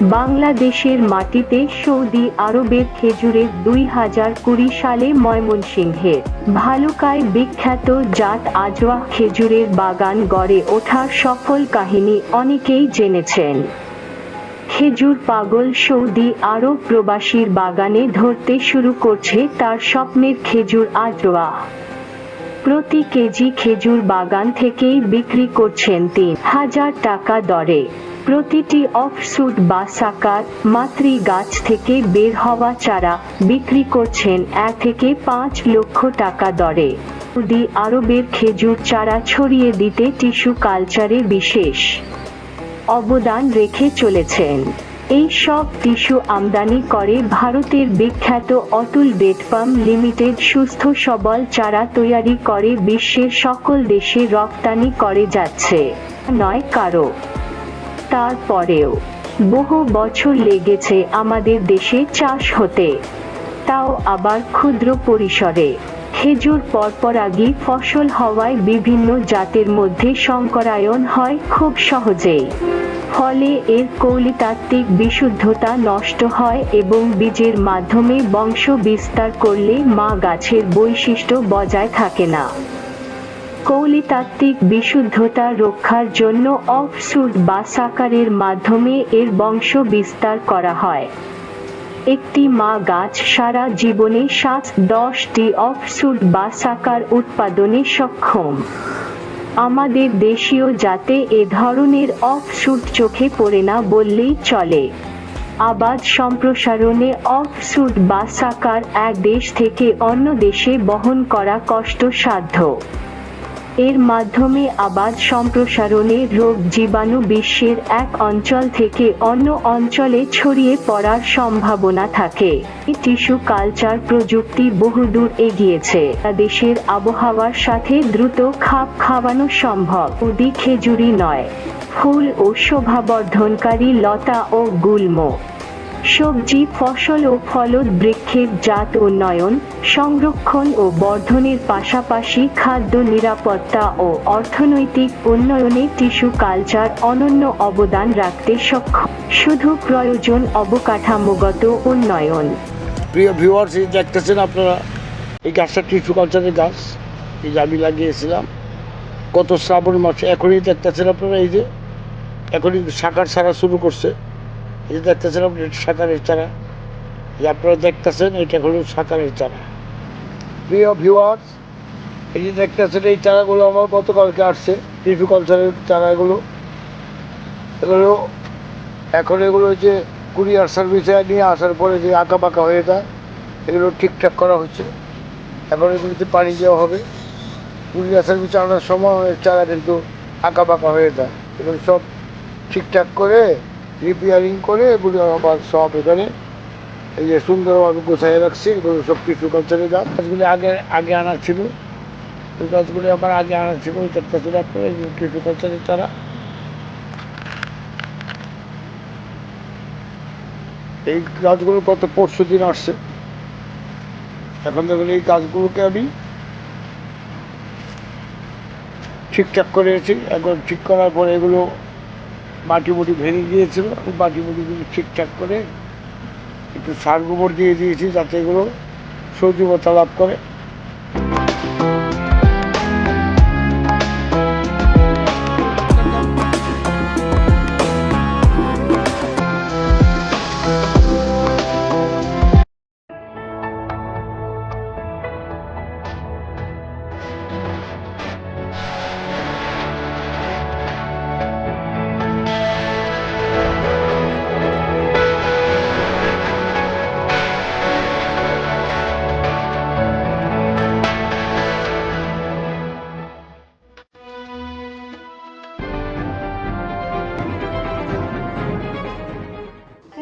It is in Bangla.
বাংলাদেশের মাটিতে সৌদি আরবের খেজুরের দুই হাজার কুড়ি সালে ময়মনসিংহের ভালুকায় বিখ্যাত জাত আজওয়া খেজুরের বাগান গড়ে ওঠার সফল কাহিনী অনেকেই জেনেছেন। খেজুর পাগল সৌদি আরব প্রবাসীর বাগানে ধরতে শুরু করছে তার স্বপ্নের খেজুর আজওয়া প্রতি কেজি খেজুর বাগান থেকেই বিক্রি করছেন তিন হাজার টাকা দরে। প্রতিটি অফশুট বা সাকার মাতৃ গাছ থেকে বের হওয়া চারা বিক্রি করছেন এক থেকে পাঁচ লক্ষ টাকা দরে। সৌদি আরবের খেজুর চারা ছড়িয়ে দিতে টিস্যু কালচারে বিশেষ অবদান রেখে চলেছেন। এই সব টিস্যু আমদানি করে ভারতের বিখ্যাত অতুল ডেটপাম লিমিটেড সুস্থ সবল চারা তৈরি করে বিশ্বের সকল দেশে রপ্তানি করে যাচ্ছে। নয় কারও তারপরেও বহু বছর লেগেছে আমাদের দেশে চাষ হতে। তাও আবার ক্ষুদ্র পরিসরে। খেজুর পরপরাগী ফসল হওয়ায় বিভিন্ন জাতের মধ্যে সংকরায়ন হয় খুব সহজেই। ফলে এর কৌলিতাত্ত্বিক বিশুদ্ধতা নষ্ট হয় এবং বীজের মাধ্যমে বংশ বিস্তার করলে মা গাছের বৈশিষ্ট্য বজায় থাকে না। কৌলিতাত্ত্বিক বিশুদ্ধতা রক্ষার জন্য অফশুট বা সাকারের মাধ্যমে এর বংশ বিস্তার করা হয়। একটি মা গাছ সারা জীবনে সাত দশটি অফশুট বা সাকার উৎপাদনে সক্ষম। আমাদের দেশীয় জাতে এ ধরনের অফশুট চোখে পড়ে না বললেই চলে। আবাদ সম্প্রসারণে অফশুট বা সাকার এক দেশ থেকে অন্য দেশে বহন করা কষ্টসাধ্য। এর মাধ্যমে আবাদ সম্প্রসারণে রোগ জীবাণু বিশ্বের এক অঞ্চল থেকে অন্য অঞ্চলে ছড়িয়ে পড়ার সম্ভাবনা থাকে। টিস্যু কালচার প্রযুক্তি বহুদূর এগিয়েছে। তা দেশের আবহাওয়ার সাথে দ্রুত খাপ খাওয়ানো সম্ভব। উদি খেজুরি নয়, ফুল ও শোভাবর্ধনকারী লতা ও গুল্ম। সবজি, ফসল ও ফলদ বৃক্ষের জাত উন্নয়ন, সংরক্ষণ ও বর্ধনের পাশাপাশি খাদ্য নিরাপত্তা ও অর্থনৈতিক উন্নয়নে টিস্যু কালচার অনন্য অবদান রাখতে সক্ষম। শুধু প্রয়োজন অবকাঠামোগত উন্নয়ন। প্রিয় ভিউয়ার্স এই দেখতেছেন আপনারা, এই গাছটা টিস্যু কালচারের গাছ। এই যে আমি লাগিয়েছিলাম। গত শ্রাবণ মাসে, এখনই দেখতেছেন আপনারা, এই যে, এখনই শাখার ছাড়া শুরু করছে। এই যে দেখতেছেন আপনি শাখারের চারা। এই আপনারা দেখতেছেন, এটা হলো শাখারের চারা। প্রিয় ভিউয়ার্স এই যে দেখতেছেন, এই চারাগুলো আমার গতকালকে আসছে টিস্যু কালচারের চারাগুলো। এগুলো এখন এগুলো যে কুরিয়ার সার্ভিসে নিয়ে আসার পরে যে আঁকা বাঁকা হয়ে যায়, এগুলো ঠিকঠাক করা হচ্ছে। এখন এগুলোতে পানি দেওয়া হবে। কুরিয়ার সার্ভিসে আনার সময় চারা কিন্তু আঁকা বাঁকা হয়ে যায়। এগুলো সব ঠিকঠাক করে রিপেয়ারিং করে, এগুলো আবার সব এখানে এই যে সুন্দরভাবে গোছায় রাখছি, এগুলো সব কিছু কালচারের গাছ গাছগুলি আগে আগে আনা ছিল। ওই গাছগুলি আবার আগে আনা ছিল, ওই চারটা ছিল কিছু কালচারের চারা এই গাছগুলো কত পরশু দিন আসছে। এখন দেখুন এই গাছগুলোকে আমি ঠিকঠাক করেছি এখন ঠিক করার পরে এগুলো মাটি মুটি ভেঙে গিয়েছিল, আমি মাটি মুটিগুলো ঠিকঠাক করে একটু সার গোবর দিয়ে দিয়েছি যাতে এগুলো সজীবতা লাভ করে।